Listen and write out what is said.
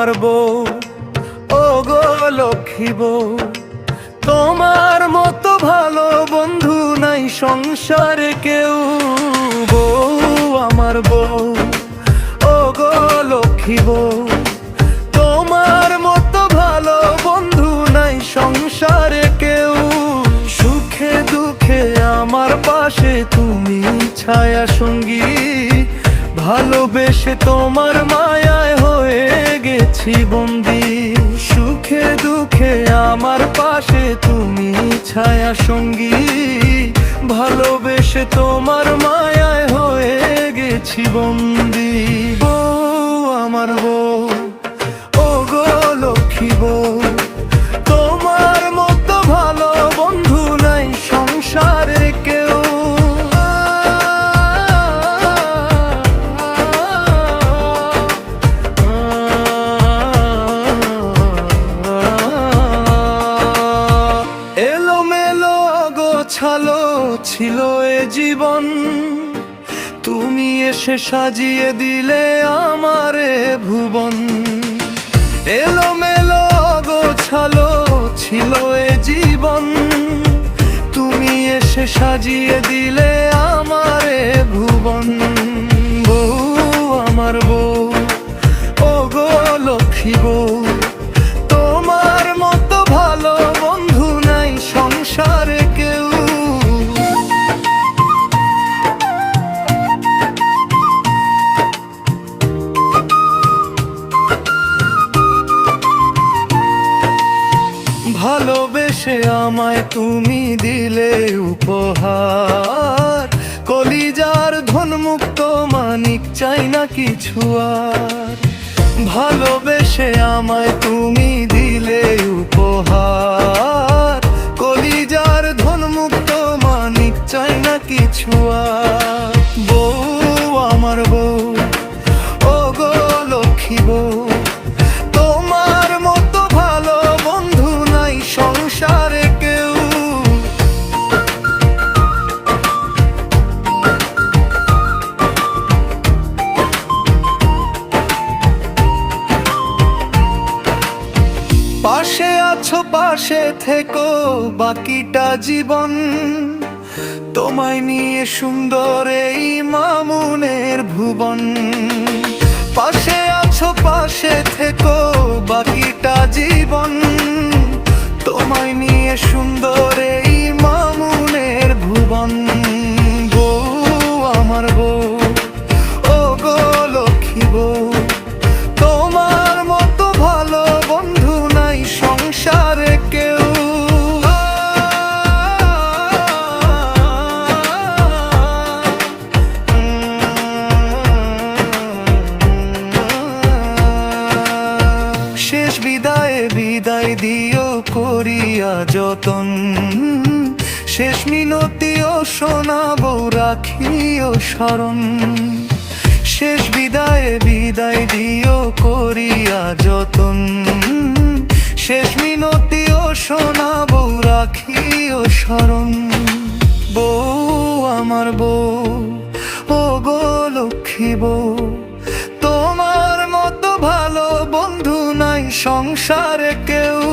আমার বউ। ও গো লক্ষ্মী বউ, তোমার মতো ভালো বন্ধু নাই সংসারে কেউ। বউ আমার বউ ও গো লক্ষ্মী বউ, তোমার মতো ভালো বন্ধু নাই সংসারে কেউ। সুখে দুঃখে আমার পাশে তুমি ছায়া সঙ্গী, ভালোবেসে তোমার হয়ে গেছি বন্দি, সুখে দুঃখে আমার পাশে তুমি ছায়া সঙ্গী। ভালোবেসে তোমার মায়ায় হয়ে গেছি বন্দি। বউ, আমার বউ ছিল এ জীবন। তুমি এসে সাজিয়ে দিলে আমারে ভুবন। এলো মেলো গোছালো ছিল এ জীবন। তুমি এসে সাজিয়ে দিলে আমারে ভুবন। বউ, আমার বউ ও গো লক্ষ্মী বউ ভালোবেসে আমায় তুমি দিলে উপহার। কলিজার ধনমুক্ত মানিক চাই না কিছু আর। ভালোবেসে আমায় তুমি দিলে উপহার। আছো পাশে থেকো, বাকিটা জীবন। তোমায় নিয়ে সুন্দর এই মামুনের ভুবন। পাশে আছো, পাশে থেকো, বাকিটা জীবন। তোমায় নিয়ে সুন্দর এই মামুনের ভুবন। বিদায়ে দিও করিয়া যতন। শেষ মিনতিও শোনাবো, রাখিও স্মরণ। শেষ বিদায় বিদায় দিও করিয়া যতন। শেষ মিনতিও শোনাবো, রাখিও স্মরণ। বউ আমার বউ, ও গো লক্ষ্মী বউ সংসারে কেউ